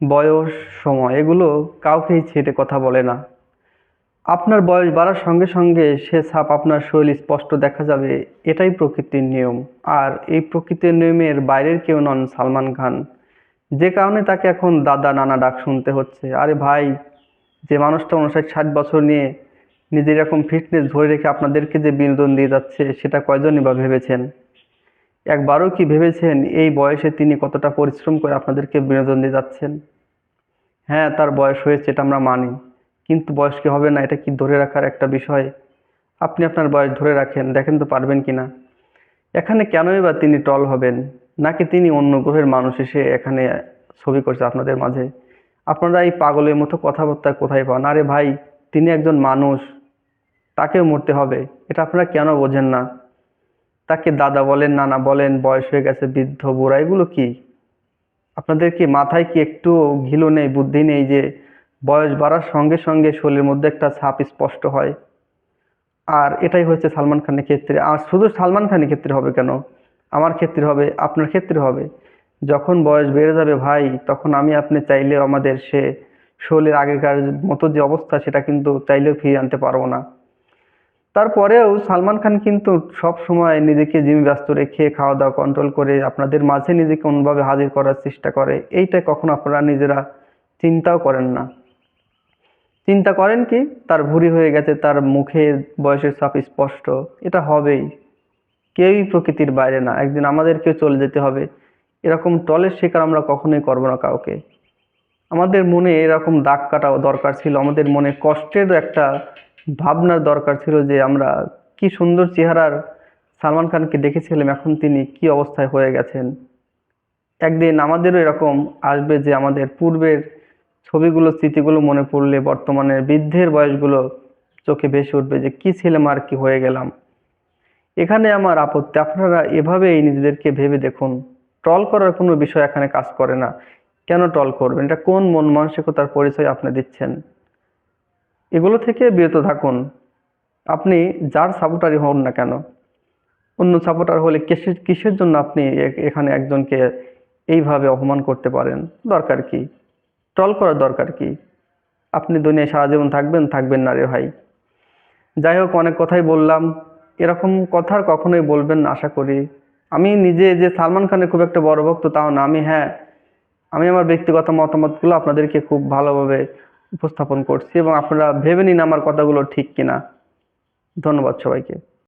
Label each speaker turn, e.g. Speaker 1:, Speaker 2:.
Speaker 1: বয়স, সময়, এগুলো কাউকেই ছেড়ে কথা বলে না। আপনার বয়স বাড়ার সঙ্গে সঙ্গে সে ছাপ আপনার শরীর স্পষ্ট দেখা যাবে, এটাই প্রকৃতির নিয়ম। আর এই প্রকৃতির নিয়মের বাইরের কেউ নন সালমান খান। যে কারণে তাকে এখন দাদা নানা ডাক শুনতে হচ্ছে। আরে ভাই, যে মানুষটা উনষাট ষাট বছর নিয়ে নিজের এরকম ফিটনেস ধরে রেখে আপনাদেরকে যে বিনোদন দিয়ে যাচ্ছে, সেটা কয়জনই বা ভেবেছেন? একবারও কি ভেবেছেন এই বয়সে তিনি কতটা পরিশ্রম করে আপনাদেরকে বিনোদন দিয়ে যাচ্ছেন? হ্যাঁ তার বয়স হয়েছে, এটা আমরা মানি। কিন্তু বয়স কি হবে না, এটা কি ধরে রাখার একটা বিষয়? আপনি আপনার বয়স ধরে রাখেন, দেখেন তো পারবেন কি না এখানে কেনই বা তিনি টল হবেন? নাকি তিনি অন্য গ্রহের মানুষ এসে এখানে ছবি করছে আপনাদের মাঝে? আপনারা এই পাগলের মতো কথাবার্তা কোথায় পান? আরে ভাই, তিনি একজন মানুষ, তাকেও মরতে হবে। এটা আপনারা কেন বোঝেন না? তাকে দাদা বলেন, নানা বলেন, বয়স হয়ে গেছে, বৃদ্ধ, বুড়া, এগুলো কি? আপনাদের কি মাথায় কি একটু ঘিলো নেই, বুদ্ধি নেই যে বয়স বাড়ার সঙ্গে সঙ্গে শরীরের মধ্যে একটা ছাপ স্পষ্ট হয়? আর এটাই হচ্ছে সালমান খানের ক্ষেত্রে। আর শুধু সালমান খানের ক্ষেত্রে হবে কেন? আমার ক্ষেত্রে হবে, আপনার ক্ষেত্রে হবে। যখন বয়স বেড়ে যাবে ভাই, তখন আমি আপনি চাইলেও আমাদের সে শরীরের আগেকার মতো যে অবস্থা, সেটা কিন্তু চাইলেও ফিরিয়ে আনতে পারব না। তারপরেও সালমান খান কিন্তু সব সময় নিজেকে জিমে ব্যস্ত রেখে খাওয়া দাওয়া কন্ট্রোল করে আপনাদের মাঝে নিজেকে অন্যভাবে হাজির করার চেষ্টা করে এইটা কখনো আপনারা নিজেরা চিন্তাও করেন না। চিন্তা করেন কি, তার ভুরি হয়ে গেছে, তার মুখের বয়সের ছাপ স্পষ্ট, এটা হবেই। কেউই প্রকৃতির বাইরে না, একদিন আমাদেরকেও চলে যেতে হবে। এরকম টলের শিকার আমরা কখনোই করব না কাউকে। আমাদের মনে এরকম দাগ কাটা দরকার ছিল, আমাদের মনে কষ্টের একটা ভাবনার দরকার ছিল যে আমরা কি সুন্দর চেহারার সালমান খানকে দেখেছিলাম, এখন তিনি কি অবস্থায় হয়ে গেছেন। একদিন আমাদেরও এরকম আসবে যে আমাদের পূর্বের ছবিগুলো, স্মৃতিগুলো মনে পড়লে বর্তমানে বৃদ্ধের বয়সগুলো চোখে ভেসে উঠবে যে কি ছিলাম আর কি হয়ে গেলাম। এখানে আমার আপত্তি, আপনারা এভাবেই নিজেদেরকে ভেবে দেখুন। ট্রল করার কোনো বিষয় এখানে কাজ করে না। কেন ট্রল করবেন? এটা কোন মন মানসিকতার পরিচয় আপনি দিচ্ছেন? এগুলো থেকে বিরত থাকুন। আপনি যার সাপোর্টারই হন না কেন? অন্য সাপোর্টার হলে কিসের কিসের জন্য আপনি এখানে একজনকে এইভাবে অপমান করতে পারেন? দরকার কি? ট্রল করার দরকার কি? আপনি দুনিয়ায় সারা জীবন থাকবেন থাকবেন না রে ভাই। যাই হোক, অনেক কথাই বললাম। এরকম কথা কখনোই বলবেন না, আশা করি। আমি নিজে যে সালমান খানের খুব একটা বড় ভক্ত, তাও না। আমি হ্যাঁ আমি আমার ব্যক্তিগত মতামতগুলো আপনাদেরকে খুব ভালোভাবে উপস্থাপন করছি এবং আপনারা ভেবে নিন আমার কথাগুলো ঠিক কিনা। ধন্যবাদ সবাইকে।